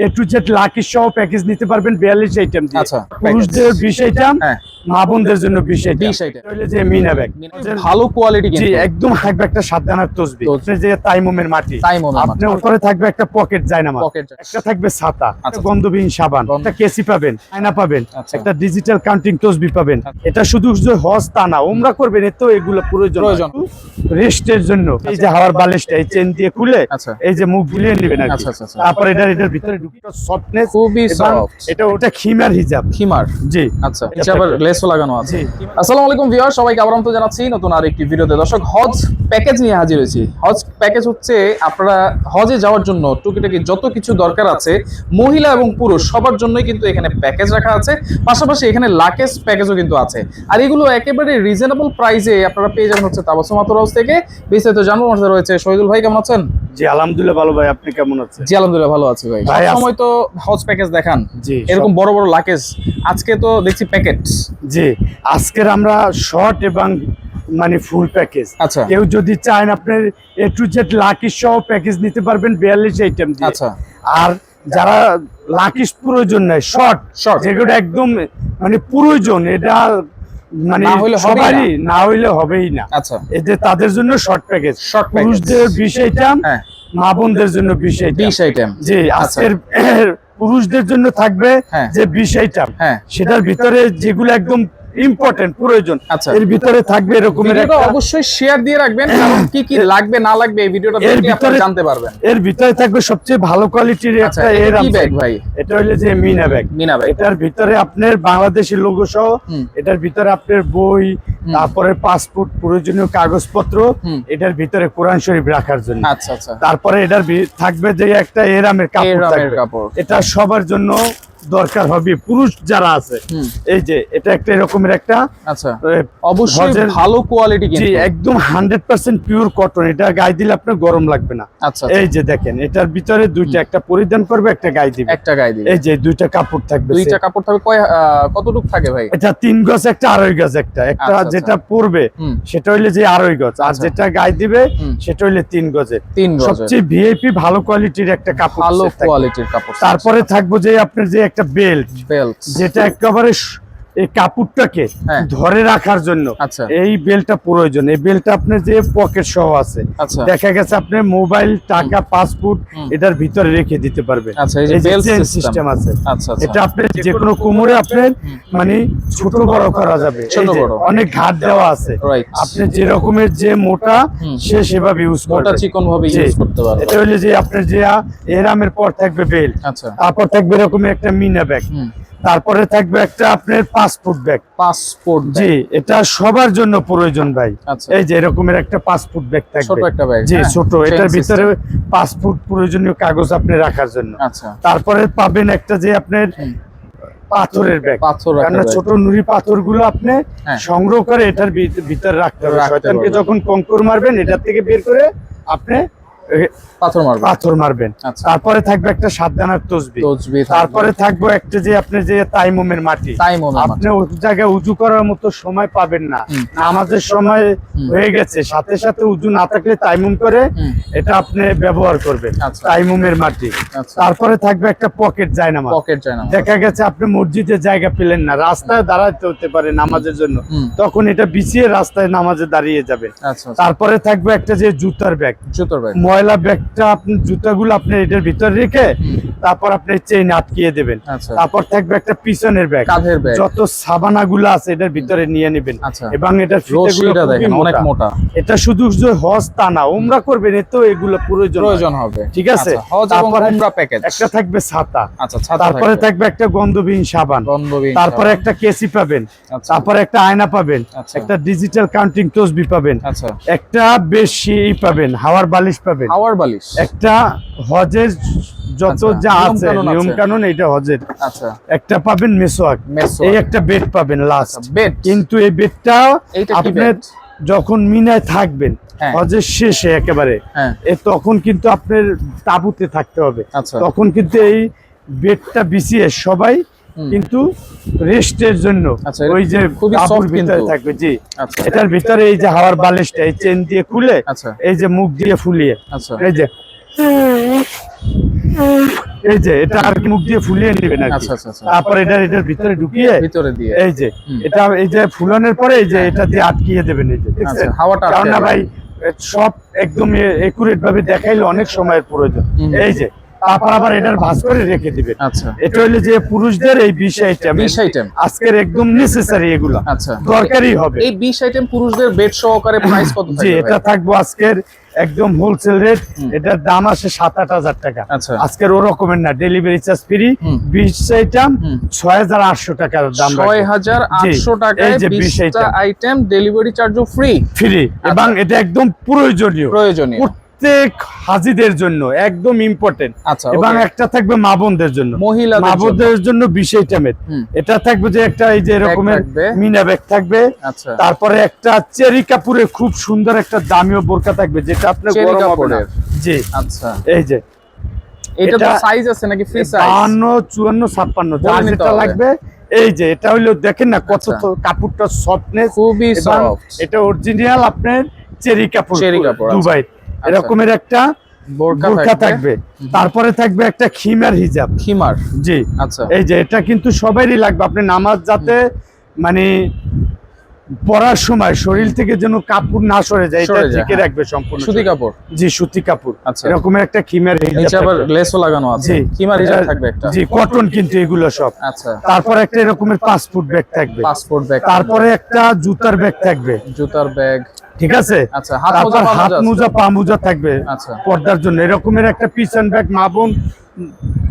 A to Z lucky সহ package নিতে পারবেন বিয়াল্লিশ আইটেম আচ্ছা, পুরুষদের বিশ আইটেম হ্যাঁ। মা বোনদের জন্য বিশ আইটেম 20 item। হইলে যে মিনা ব্যাগ ভালো কোয়ালিটি জি একদম থাকবে একটা সাবধানার তসবি। যে তাইমুমের মাটি আপনি উপরে থাকবে একটা পকেট জায়নামা একটা থাকবে ছাতা আচ্ছা। গন্ধবিহীন সাবান একটা কেসি পাবেন আয়না পাবেন আচ্ছা। একটা ডিজিটাল কাউন্টিং তসবি পাবেন এটা শুধু যে হজ তা না উমরা করবেন এতেও এগুলো প্রয়োজন। রেস্টের জন্য এই যে হাওয়ার বালিশটা এই চেন দিয়ে খুলে আচ্ছা। এই যে মুখ বুলিয়ে নেবেন। আচ্ছা, আচ্ছা, আচ্ছা। তারপর এটা এটার ভিতরে সফটনেস খুবই। এটা ওটা খিমার হিজাব খিমার জি আচ্ছা লেসও লাগানো আছে। আসসালামু আলাইকুম ভিউয়ার সবাইকে আবার তো জানাচ্ছি নতুন আরেকটি ভিডিওতে। দর্শক হজ প্যাকেজ নিয়ে হাজির হয়েছি। হজ প্যাকেজ হচ্ছে আপনারা হজে যাওয়ার জন্য টুকিটাকি যত কিছু দরকার আছে মহিলা এবং পুরুষ সবার জন্যই কিন্তু এখানে প্যাকেজ রাখা আছে। পাশাপাশি এখানে লাকেজ প্যাকেজও কিন্তু আছে। আর এগুলো একেবারে রিজনেবল প্রাইসে আপনারা পেয়ে যাবেন হচ্ছে তাবাসুম আতর হাউস থেকে। বিস্তারিত জানব আমাদের রয়েছে শহীদুল ভাই কেমন আছেন? জি আলহামদুলিল্লাহ ভালো ভাই আপনি কেমন আছেন? জি আলহামদুলিল্লাহ ভালো আছি ভাই। ভাই, সময় তো হজ প্যাকেজ দেখান। জি এরকম বড় বড় লাকেজ আজকে তো দেখছি প্যাকেট জি। আজকের আমরা শর্ট এবং মানে ফুল প্যাকেজ আচ্ছা। কেউ যদি চান আপনার এ টু জেড লাকি সহ প্যাকেজ নিতে পারবেন বিয়াল্লিশ আইটেম দিয়ে। আচ্ছা। আর যারা লাকিস প্রয়োজন নাই শর্ট শর্ট যেগুলো একদম মানে প্রয়োজন এটা মানে সবারই না। হইলে হবেই না। আচ্ছা। এতে তাদের জন্য শর্ট প্যাকেজ package। পুরুষদের বিশ আইটেম হ্যাঁ। মা বোনদের জন্য বিশ আইটেম বিশ আইটেম জি আজকের পুরুষদের জন্য থাকবে হ্যাঁ। যে বিশ আইটেম হ্যাঁ। সেটার ভিতরে যেগুলো একদম ইম্পর্টেন্ট প্রয়োজন। আচ্ছা। এর ভিতরে থাকবে এরকমের অবশ্যই শেয়ার দিয়ে রাখবেন কারণ কি কি লাগবে না লাগবে এই ভিডিওটা দেখলে আপনারা জানতে পারবেন। এর ভিতরে থাকবে সবচেয়ে ভালো কোয়ালিটির আচ্ছা একটা এর ব্যাগ ভাই? এটা হলো যে মিনা ব্যাগ মিনা ব্যাগ এটার ভিতরে আপনার বাংলাদেশি লোগো সহ এটার ভিতরে আপনার বই তারপরে পাসপোর্ট প্রয়োজনীয় কাগজপত্র এটার ভিতরে কোরআন শরীফ রাখার জন্য। আচ্ছা আচ্ছা। তারপরে এটার থাকবে যে একটা এরামের কাপড়। এটা সবার জন্য দরকার হবে পুরুষ যারা আছে। এই যে এটা একটা এরকমের একটা আচ্ছা। অবশ্যই ভালো কোয়ালিটি জি কিন্তু। একদম হান্ড্রেড পার্সেন্ট পিওর কটন এটা গায়ে দিলে আপনার গরম লাগবে না। আচ্ছা এই যে দেখেন এটার ভিতরে দুইটা একটা পরিধান করবে একটা গায়ে দিবে। একটা গায়ে দিবে। এই যে দুইটা কাপড় থাকবে দুইটা কাপড় থাকবে কয় কতটুক থাকে ভাই? এটা তিন গজ একটা আড়াই গজ একটা। একটা আচ্ছা, আচ্ছা। যেটা পরবে সেটা হইলে যে আড়াই গজ। আর আচ্ছা। যেটা গায়ে দিবে সেটা হইলে তিন গজের। তিন গজের। সবচেয়ে ভিআইপি ভালো কোয়ালিটির একটা কাপড় ভালো কোয়ালিটির কাপড় তারপরে থাকব যে আপনার যে একটা বেল্ট বেল্ট যেটা একেবারে এই কাপড়টাকে হ্যাঁ। ধরে রাখার জন্য আচ্ছা। এই বেলটা প্রয়োজন। এই বেলটা আপনার যে পকেট সহ আছে আচ্ছা। দেখা গেছে আপনি মোবাইল টাকা পাসপোর্ট এটার ভিতরে রেখে দিতে পারবেন। আচ্ছা, system। সিস্টেম আছে। আচ্ছা, আচ্ছা। এটা আপনি যে কোনো কোমরে আপনার মানে ছোট বড় করা যাবে। অনেক ঘাট দেওয়া আছে। আপনি যে রকমের যে মোটা সে সেভাবে ইউজ মোটা চিকন ভাবে ইউজ করতে পারবে এটা হলে যে আপনার যে এরামের পর থাকবে বেল্ট আচ্ছা। তারপর থাকবে এরকম একটা মিনা ব্যাগ। তারপরে থাকবে একটা আপনার পাসপোর্ট ব্যাগ পাসপোর্ট জি এটা সবার জন্য প্রয়োজন ভাই। আচ্ছা। এই যে এরকমের একটা পাসপোর্ট ব্যাগ থাকবে। ছোট একটা ব্যাগ, জি হ্যাঁ, ছোট। এটার ভিতরে পাসপোর্ট প্রয়োজনীয় কাগজ আপনি রাখার জন্য। আচ্ছা। তারপরে পাবেন একটা যে আপনার পাথরের ব্যাগ কারণ ছোট নুড়ি পাথরগুলো আপনি হ্যাঁ। সংগ্রহ করে এটার ভিত- ভিতরে রাখতে হবে। শয়তানকে যখন কঙ্কর মারবেন এটার থেকে বের করে আপনি পাথর মারবে পাথর মারবেন। আচ্ছা। তারপরে থাকবে একটা সাবধানার তসবি। তসবিহ তারপরে থাকবে একটা যে আপনি যে তাইমুমের মাটি। আপনি ওই জায়গায় উজু করার মতো সময় পাবেন না। নামাজের সময় হয়ে গেছে। সাথে সাথে উজু না থাকলে তাইমুম করে এটা আপনি ব্যবহার করবেন আচ্ছা। তাইমুমের মাটি। আচ্ছা। তারপরে থাকবে একটা পকেট জায়নামাজ। পকেট যায় না দেখা গেছে আপনি মসজিদে জায়গা পেলেন না রাস্তায় দাঁড়াতে হতে পারে নামাজের জন্য। তখন এটা বিছিয়ে রাস্তায় নামাজে দাঁড়িয়ে যাবেন আচ্ছা। তারপরে থাকবে একটা যে জুতার ব্যাগ। জুতোর ব্যাগ। ময়লা ব্যাগটা আপনি জুতাগুলো আপনি এটার ভিতরে রেখে তারপর আপনি চেইন আটকিয়ে দেবেন। আচ্ছা। তারপর থাকবে একটা পিছনের ব্যাগ যত সাবানা গুলো আছে এটার ভিতরে নিয়ে নেবেন। আচ্ছা। এবং এটার দেখেন অনেক মোটা। এটা শুধু যে হজ তা না উমরা করবেন এতেও এগুলো প্রয়োজন প্রয়োজন হবে। ঠিক আছে? আচ্ছা, একটা থাকবে ছাতা। তারপরে থাকবে। একটা গন্ধবিহীন সাবান। তারপরে একটা কেসি পাবেন। তারপরে একটা আয়না পাবেন। একটা ডিজিটাল কাউন্টিং তসবি পাবেন। একটা বেশি পাবেন হাওয়ার বালিশ পাবেন। হাওয়ার বালিশ। একটা হজের যত আচ্ছা, যা আছে নিয়ম কানুন এটা হজের আচ্ছা একটা পাবেন মেসোয়াক। এই একটা বেড পাবেন লাস্ট বেড কিন্তু এই বেডটা আপনি যখন মিনায় থাকবেন হ্যাঁ। হজের শেষে একেবারে হ্যাঁ। এ তখন কিন্তু আপনার তাবুতে থাকতে হবে আচ্ছা। তখন কিন্তু এই বেডটা বিছিয়ে সবাই কিন্তু রেস্টের জন্য আচ্ছা, ওই যে soft ভিতরে কিন্তু। থাকবে জি আচ্ছা। এটার ভিতরে এই যে হাওয়ার বালিশটা এই চেন দিয়ে খুলে আচ্ছা। এই যে মুখ দিয়ে ফুলিয়ে আচ্ছা। এই যে এই যে এটা আর কি মুখ দিয়ে ফুলিয়ে নেবেন আর। আচ্ছা, আচ্ছা, আচ্ছা। তারপর এটা এটার ভিতরে ঢুকিয়ে ভিতরে দিয়ে। এই যে এটা এই যে ফুলানোর পরে এই যে এটা দিয়ে আটকিয়ে দেবেন এই যে হাওয়াটা না ভাই সব একদম একুরেট ভাবে দেখাইলে অনেক সময়ের প্রয়োজন। এই যে তারপর আবার এটার ভাঁজ করে রেখে দিবেন। আচ্ছা। এটা হইলে যে পুরুষদের এই বিশ আইটেম বিশ আইটেম আজকের একদম নেসেসারি এগুলো। আচ্ছা। দরকারই হবে। এই বিশ আইটেম পুরুষদের বেড সহকারে প্রাইস কত জি এটা? থাকব আজকের একদম হোলসেল রেট এটার দাম আসে সাত আট হাজার টাকা। আচ্ছা। আজকের ওরকমের না ডেলিভারি চার্জ ফ্রি বিশ আইটেম ছয় হাজার আটশো টাকার দাম ছয় হাজার আটশো টাকা টাকায় বিশটা আইটেম ডেলিভারি চার্জও ফ্রি ফ্রি এবং এটা একদম প্রয়োজনীয়। প্রয়োজনীয়। প্রত্যেক হাজিদের জন্য একদম ইম্পর্টেন্ট আচ্ছা এবং একটা থাকবে মা বোনদের জন্য। মহিলাদের মা জন্য। বোনদের জন্য বিশ আইটেমের এটা থাকবে যে একটা এই যে এরকমের মিনা ব্যাগ থাকবে। আচ্ছা। তারপরে একটা চেরি কাপুরের খুব সুন্দর একটা দামিও বোরকা থাকবে যেটা আপনার গরম হবে না। জি। আচ্ছা। এই যে। এটা তো সাইজ আছে নাকি ফ্রি সাইজ বাহান্ন চুয়ান্ন ছাপ্পান্ন বলে যার নিতে যেটা লাগবে। এই যে এটা হইল দেখেন না কত আচ্ছা। তো কাপড়টা সফটনেস খুবই সফট এটা অরিজিনাল আপনার চেরি কাপড় চেরি কাপড়, আচ্ছা। দুবাই। এরকমের একটা বোরকা থাকবে। তারপরে থাকবে একটা খিমার হিজাব। খিমার? জি। আচ্ছা। এই যে এটা কিন্তু সবারই লাগবে। আপনি নামাজ যাতে মানে পড়ার সময় শরীর থেকে যেন কাপড় না সরে যায় এটা ঢেকে হ্যাঁ। রাখবে সম্পূর্ণ সুতি কাপড়? জি সুতি কাপড়। আচ্ছা। এরকমের একটা খিমার হিজাব আবার লেসও লাগানো আছে। খিমার এটা- থাকবে একটা। জি কটন কিন্তু এগুলো সব। আচ্ছা। তারপর একটা এরকমের পাসপোর্ট ব্যাগ থাকবে। পাসপোর্ট ব্যাগ তারপরে একটা জুতার ব্যাগ থাকবে। জুতার ব্যাগ ঠিক আছে? আচ্ছা হাত মোজা পা মোজা থাকবে আচ্ছা। পর্দার জন্য। এরকমের একটা পিস এন্ড ব্যাগ মা বোন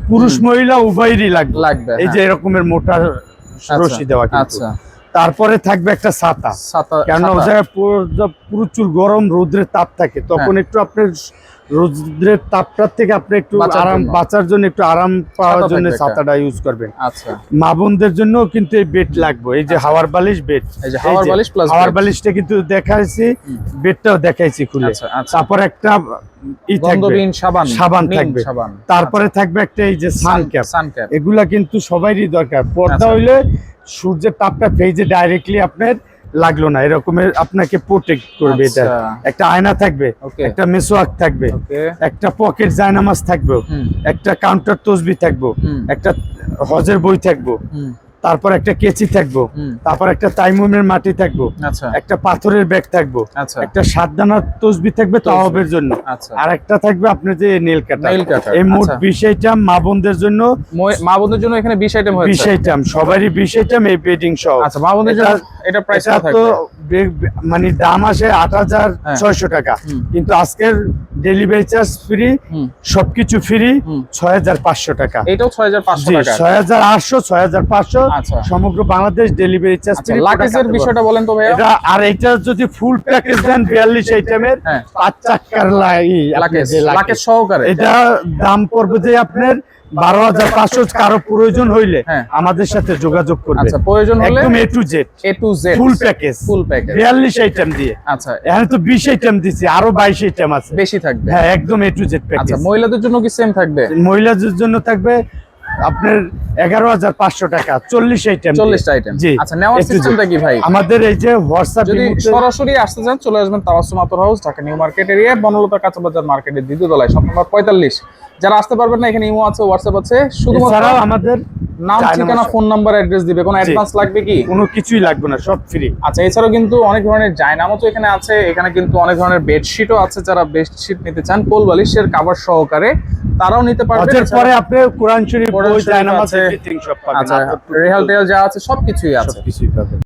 পুরুষ মহিলা উভয়েরই লাগবে। এই যে হ্যাঁ। এরকমের মোটা রশি দেওয়া আচ্ছা। তারপরে থাকবে একটা ছাতা। কেননা কেন ওই জায়গায় পুরো- প্রচুর গরম রোদ্রের তাপ থাকে। তখন হ্যাঁ। একটু আপনার রোদ্রের তাপটার থেকে আপনি একটু আরাম বাঁচার জন্য একটু আরাম পাওয়ার জন্য ছাতাটা ইউজ করবেন। আচ্ছা। মা বোনদের জন্য কিন্তু এই বেড লাগবে। এই যে হাওয়ার বালিশ বেড এই যে হাওয়ার বালিশ plus হাওয়ার বালিশটা কিন্তু দেখাইছি। বেডটাও দেখাইছি খুলে। আচ্ছা আচ্ছা। তারপর একটা সাবান থাকবে। তারপরে থাকবে একটা এই যে সান ক্যাপ এগুলা কিন্তু সবারই দরকার। পর্দা আচ্ছা। হইলে সূর্যের তাপটা ফেজে ডাইরেক্টলি আপনার লাগল না এরকমের আপনাকে প্রোটেক্ট করবে এটা। আচ্ছা। একটা আয়না থাকবে একটা মেসোয়াক থাকবে একটা পকেট জায়নামাজ থাকবে একটা কাউন্টার তসবি থাকব একটা হজের বই থাকব। তারপর একটা কেচি থাকব তারপর একটা তাইমুমের মাটি থাকব আচ্ছা। একটা পাথরের ব্যাগ থাকব আচ্ছা। একটা সাতদানার তসবি থাকবে তাওয়াবের জন্য। আচ্ছা। আর একটা থাকবে আপনার যে নেল কাটা এই মোট। বিশ আইটাম মা বোনদের জন্য মা বোনদের জন্য এখানে 20 আইটেম বিশ আইটাম সবারই বিশ আইটাম এই বেডিং সহ। আচ্ছা মা বোনদের জন্য এটা প্রাইস তো মানে দাম আসে আট হাজার হ্যাঁ। ছয়শো টাকা। কিন্তু আজকের ডেলিভারি চার্জ ফ্রি সবকিছু ফ্রি ছয় হাজার পাঁচশো টাকা। এটাও 6500 জি টাকা। ছয় হাজার আটশো ছয় হাজার পাঁচশো সমগ্র বাংলাদেশ ডেলিভারি চার্জ আচ্ছা লাকেজের বিষয়টা বলেন তো ভাইয়া। এটা আর এটা যদি ফুল প্যাকেজ দেন বিয়াল্লিশ আইটেমের পাঁচ চাকার লাকেজ লাকেজ সহকারে। এটা দাম পড়বে যে আপনার বারো হাজার পাঁচশো কারও প্রয়োজন হইলে হ্যাঁ। আমাদের সাথে যোগাযোগ করবে আচ্ছা প্রয়োজন হলে একদম A to Z A to Z full package full package বিয়াল্লিশ আইটেম দিয়ে। আচ্ছা। এখানে তো বিশ আইটেম দিছি আরও বাইশ আইটেম আছে। বেশি থাকবে। হ্যাঁ একদম এ টু জেড আচ্ছা প্যাকেজ মহিলাদের জন্য কি সেম থাকবে? মহিলাদের জন্য থাকবে আপনার এগারো হাজার পাঁচশো টাকা চল্লিশ আইটেম চল্লিশ আইটেম জি আচ্ছা নেওয়ার। সিস্টেমটা কি ভাই? আমাদের এই যে হোয়াটসঅ্যাপ যদি সরাসরি আসতে চান চলে আসবেন Tawasum Attar house Dhaka new market area Banalata কাঁচা বাজার মার্কেটের দ্বিতীয় তলায় শপ নম্বর পঁয়তাল্লিশ। যারা আসতে পারবেন না এখানে ইমো আছে হোয়াটসঅ্যাপ আছে। শুধুমাত্র আমাদের নাম ঠিকানা ফোন নাম্বার অ্যাড্রেস দিবে। কোনো অ্যাডভান্স লাগবে কি? কোনো কিছুই লাগবে না সব ফ্রি আচ্ছা এছাড়াও কিন্তু অনেক ধরনের জায়নামো তো এখানে আছে। এখানে কিন্তু অনেক ধরনের বেডশিটও আছে যারা বেডশিট নিতে চান কোল বালিশের কাভার সহকারে তারাও নিতে পারবেন। পরে আপনি কোরআন শরীফ বই শরীফ জায়নামাজ আছে। আচ্ছা রেহাল টেহাল যা আছে সবকিছুই আছে। সবকিছুই পাবেন।